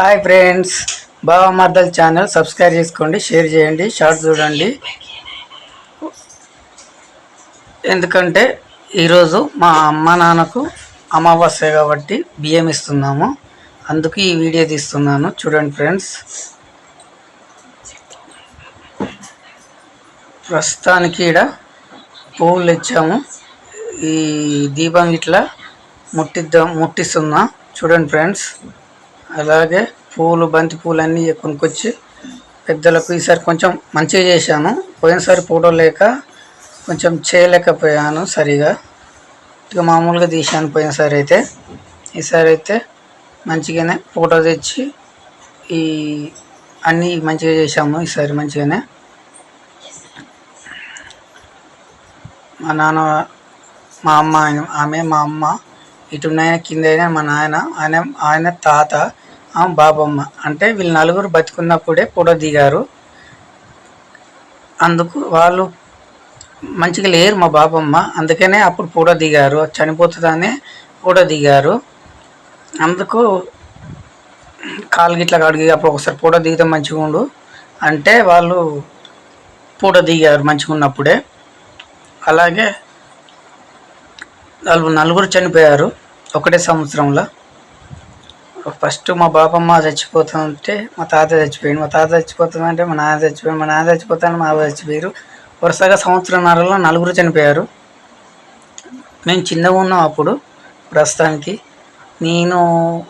Hi friends బావ మర్దల్ channel. Subscribe చేసుకోండి షేర్ చేయండి షార్ట్ చూడండి. ఎందుకంటే ఈరోజు మా అమ్మ నాన్నకు అమావాస్య కాబట్టి బియ్యం ఇస్తున్నాము. అందుకు ఈ వీడియో తీస్తున్నాను. చూడండి ఫ్రెండ్స్. ప్రస్తుతానికి ఇక్కడ పువ్వులు ఇచ్చాము ఈ దీపం ఇట్లా ముట్టిద్దాం ముట్టిస్తున్నా. చూడండి ఫ్రెండ్స్. అలాగే పూలు బంతి పూలు అన్నీ కొనుక్కొచ్చి పెద్దలకు ఈసారి కొంచెం మంచిగా చేశాను. పోయినసారి ఫోటో లేక కొంచెం చేయలేకపోయాను సరిగా. ఇక మామూలుగా తీశాను పోయినసారి అయితే. ఈసారి అయితే మంచిగానే ఫోటో తెచ్చి ఈ అన్నీ మంచిగా చేశాము ఈసారి మంచిగానే. మా నాన్న మా అమ్మ ఆయన ఆమె మా అమ్మ ఇటు నాయన కింద అయినా మా నాయన ఆయన ఆయన తాత బాబమ్మ. అంటే వీళ్ళు నలుగురు బతికున్నప్పుడే ఫోటో దిగారు. అందుకు వాళ్ళు మంచిగా లేరు మా బాబమ్మ. అందుకనే అప్పుడు ఫోటో దిగారు. చనిపోతుందనే ఫోటో దిగారు. అందుకు కాలు గిట్ల కడిగి అప్పుడు ఒకసారి ఫోటో దిగితే మంచిగా ఉండు అంటే వాళ్ళు ఫోటో దిగారు మంచిగా ఉన్నప్పుడే. అలాగే వాళ్ళు నలుగురు చనిపోయారు ఒకటే సంవత్సరంలో. ఫస్ట్ మా బాపమ్మ చచ్చిపోతుంటే మా తాత చచ్చిపోయింది మా తాత చచ్చిపోతుందంటే మా నాన్న చచ్చిపోయింది మా నాన్న చచ్చిపోతాను మా బాబు చచ్చిపోయారు. వరుసగా సంవత్సరంన్నరలో నలుగురు చనిపోయారు. మేము చిన్నగా ఉన్నాం అప్పుడు ప్రస్తుతానికి. నేను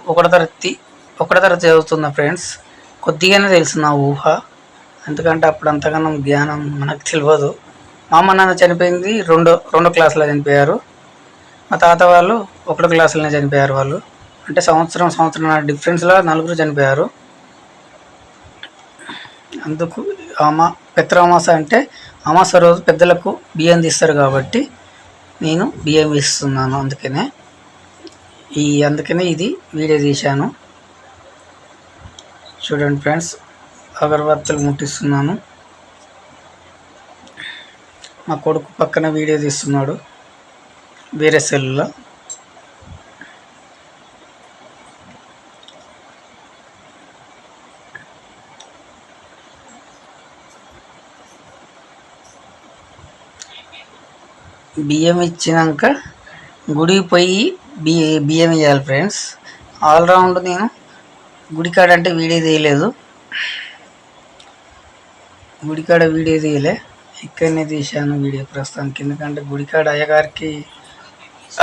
ఒకటో తరగతి ఒకటో తరగతి చదువుతున్నా ఫ్రెండ్స్ కొద్దిగానే తెలుసు నా ఊహ. ఎందుకంటే అప్పుడు అంతగానో జ్ఞానం మనకు తెలియదు. మా అమ్మ నాన్న చనిపోయింది రెండో రెండో క్లాసులో చనిపోయారు. మా తాత వాళ్ళు ఒకటో క్లాసులోనే చనిపోయారు వాళ్ళు. అంటే సంవత్సరం సంవత్సరం డిఫరెన్స్లో నలుగురు చనిపోయారు. అందుకు అమా పిత్రమాస అంటే అమాస రోజు పెద్దలకు బియ్యం తీస్తారు కాబట్టి నేను బియ్యం ఇస్తున్నాను అందుకనే. ఈ అందుకనే ఇది వీడియో తీశాను. చూడండి ఫ్రెండ్స్ అగరబత్తులు ముట్టిస్తున్నాను. మా కొడుకు పక్కన వీడియో తీస్తున్నాడు. వేరే సెల్లో బియ్యం ఇచ్చినాక గుడికి పోయి బియ్య బియ్యం ఇవ్వాలి ఫ్రెండ్స్. ఆల్రౌండ్ నేను గుడికాడ అంటే వీడియో తీయలేదు. గుడికాడ వీడియో తీయలే. ఇక్కడనే తీశాను వీడియో ప్రస్తుతానికి. ఎందుకంటే గుడికాడ అయ్యగారికి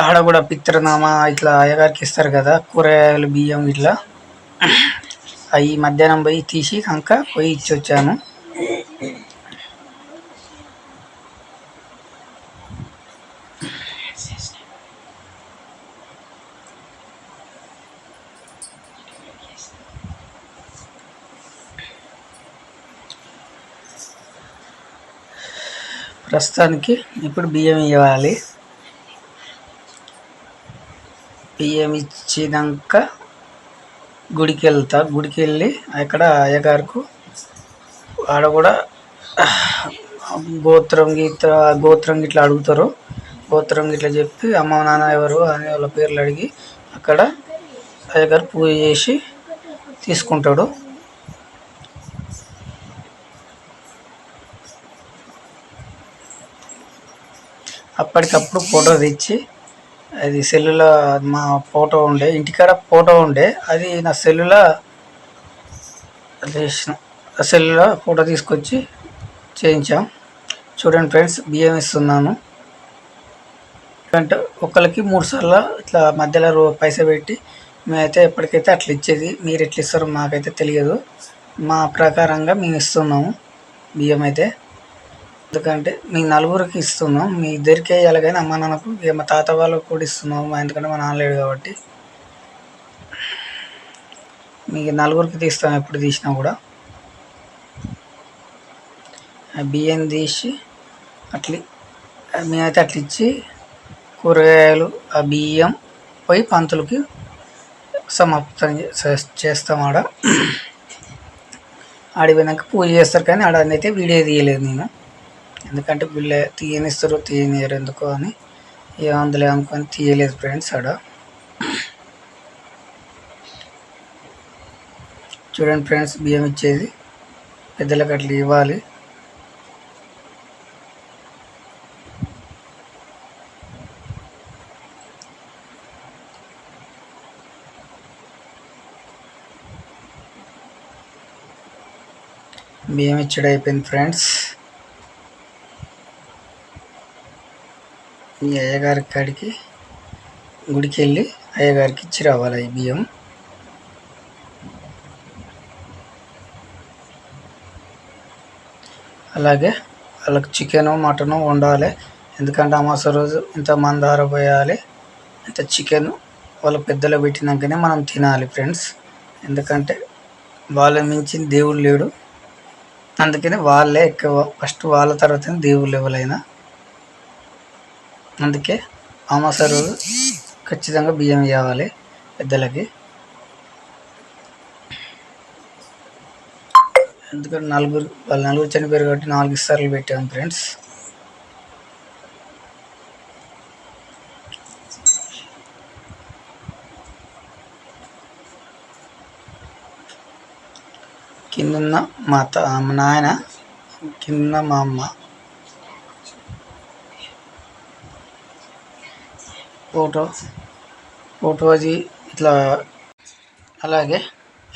ఆడ కూడా పిత్రనామా ఇట్లా అయ్యగారికి ఇస్తారు కదా కూరగాయలు బియ్యం ఇట్లా. అవి మధ్యాహ్నం పోయి తీసి ఇంకా పోయి ఇచ్చి వచ్చాను ప్రస్తుతానికి ఇప్పుడు బియ్యం ఇవ్వాలి. బియ్యం ఇచ్చినాక గుడికి వెళ్తా గుడికి వెళ్ళి అక్కడ అయ్యగారుకు ఆడ కూడా గోత్రం గీత గోత్రం గిట్లా అడుగుతారు. గోత్రం గిట్లా చెప్పి అమ్మ నాన్న ఎవరు అని వాళ్ళ పేర్లు అడిగి అక్కడ అయ్యగారు పూజ చేసి తీసుకుంటాడు. అప్పటికప్పుడు ఫోటో తెచ్చి అది సెల్లులో మా ఫోటో ఉండే ఇంటికాడ ఫోటో ఉండే అది నా సెల్లులో చేసిన సెల్లులో ఫోటో తీసుకొచ్చి చేయించాం. చూడండి ఫ్రెండ్స్ బియ్యం ఇస్తున్నాను అంటే ఒకరికి మూడు సార్లు ఇట్లా మధ్యలో రో పెట్టి మేమైతే ఎప్పటికైతే అట్లా ఇచ్చేది మీరు ఎట్లా ఇస్తారో మాకైతే తెలియదు. మా ప్రకారంగా మేము ఇస్తున్నాము బియ్యం అయితే. ఎందుకంటే మీ నలుగురికి ఇస్తున్నాం. మీ ఇద్దరికి వేయాలి కానీ అమ్మ నాన్నకు ఇక మా తాత వాళ్ళకు కూడా ఇస్తున్నాం. ఎందుకంటే మా నాన్న లేడు కాబట్టి. మీకు నలుగురికి తీస్తాం ఎప్పుడు తీసినా కూడా. ఆ బియ్యం తీసి అట్లా మేమైతే అట్లా ఇచ్చి కూరగాయలు ఆ బియ్యం పోయి పంతులకి సమాప్తం చేస్తాం ఆడ. ఆడిపోయినాక పూజ చేస్తారు కానీ ఆడ అయితే వీడియో తీయలేదు నేను. ఎందుకంటే వీళ్ళే తీయనిస్తారు తీయనియరు ఎందుకో అని ఏమందులే అనుకొని తీయలేదు ఫ్రెండ్స్ ఆడ. చూడండి ఫ్రెండ్స్ బియ్యం ఇచ్చేది. పెద్దలకు అట్లా ఇవ్వాలి. బియ్యం ఇచ్చడం అయిపోయింది ఫ్రెండ్స్. మీ అయ్యగారి కాడికి గుడికి వెళ్ళి అయ్యగారికి ఇచ్చి రావాలి ఈ బియ్యం? అలాగే వాళ్ళకి చికెను మటను వండాలి. ఎందుకంటే అమాస రోజు ఇంత మందార పోయాలి. ఇంత చికెన్ వాళ్ళ పెద్దలు పెట్టినాకనే మనం తినాలి ఫ్రెండ్స్. ఎందుకంటే వాళ్ళ మించిన దేవుడు లేడు. అందుకని వాళ్ళే ఎక్కువ ఫస్ట్ వాళ్ళ తర్వాత దేవుళ్ళు ఎవరైనా అందుకే అమాస ఖచ్చితంగా బియ్యం ఇవ్వాలి పెద్దలకి. ఎందుకంటే నలుగురు వాళ్ళు నలుగురు చనిపోయారు కాబట్టి నాలుగు సార్లు పెట్టాము ఫ్రెండ్స్. కిందన్న మా త మా నాయన కింద మా అమ్మ. ఫోటో ఫోటో అది ఇట్లా అలాగే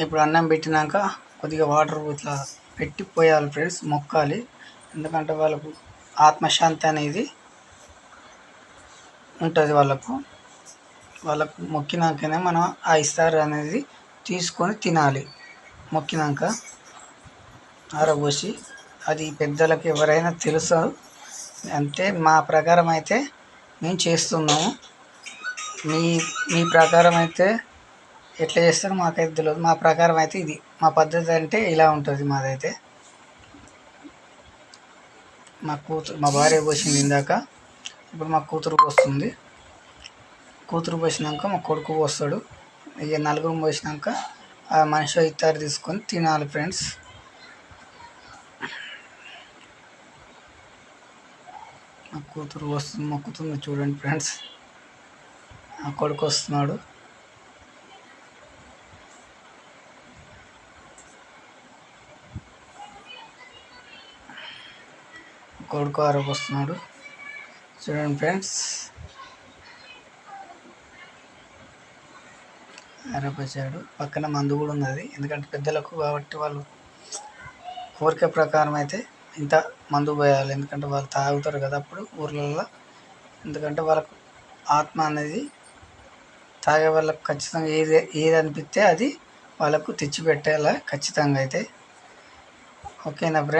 ఇప్పుడు అన్నం పెట్టినాక కొద్దిగా వాటర్ ఇట్లా పెట్టి పోయాలి ఫ్రెండ్స్ మొక్కాలి. ఎందుకంటే వాళ్ళకు ఆత్మశాంతి అనేది ఉంటుంది వాళ్ళకు. వాళ్ళకు మొక్కినాకనే మనం ఆ ఇస్తారు అనేది తీసుకొని తినాలి. మొక్కినాక ఆరబోసి అది పెద్దలకు ఎవరైనా తెలుసు. అంటే మా ప్రకారం అయితే మేము చేస్తున్నాము. మీ మీ ప్రకారం అయితే ఎట్లా చేస్తారో మాకైతే తెలియదు మా ప్రకారం అయితే ఇది. మా పద్ధతి అంటే ఇలా ఉంటుంది మాదైతే. మా కూతురు మా భార్య పోసింది ఇందాక. ఇప్పుడు మా కూతురు పోస్తుంది. కూతురు పోసినాక మా కొడుకు పోస్తాడు. ఇక నలుగురు పోసినాక ఆ మనిషి ఇత్తారు తీసుకొని తినాలి ఫ్రెండ్స్. మా కూతురు వస్తుంది మొక్కుతుంది చూడండి ఫ్రెండ్స్. నా కొడుకు వస్తున్నాడు. కొడుకు ఆరోగ్య వస్తున్నాడు. చూడండి ఫ్రెండ్స్. ఆరోపించాడు పక్కన మందు కూడా ఉన్నది. ఎందుకంటే పెద్దలకు కాబట్టి వాళ్ళు కోరిక ప్రకారం అయితే ఇంత మందు పోయాలి. ఎందుకంటే వాళ్ళు తాగుతారు కదా అప్పుడు ఊర్లలో ఎందుకంటే వాళ్ళకు ఆత్మ అనేది తాగే వాళ్ళకు ఖచ్చితంగా ఏది ఏది అనిపిస్తే అది వాళ్ళకు తెచ్చిపెట్టేలా ఖచ్చితంగా అయితే. ఓకేనా ఫ్రెండ్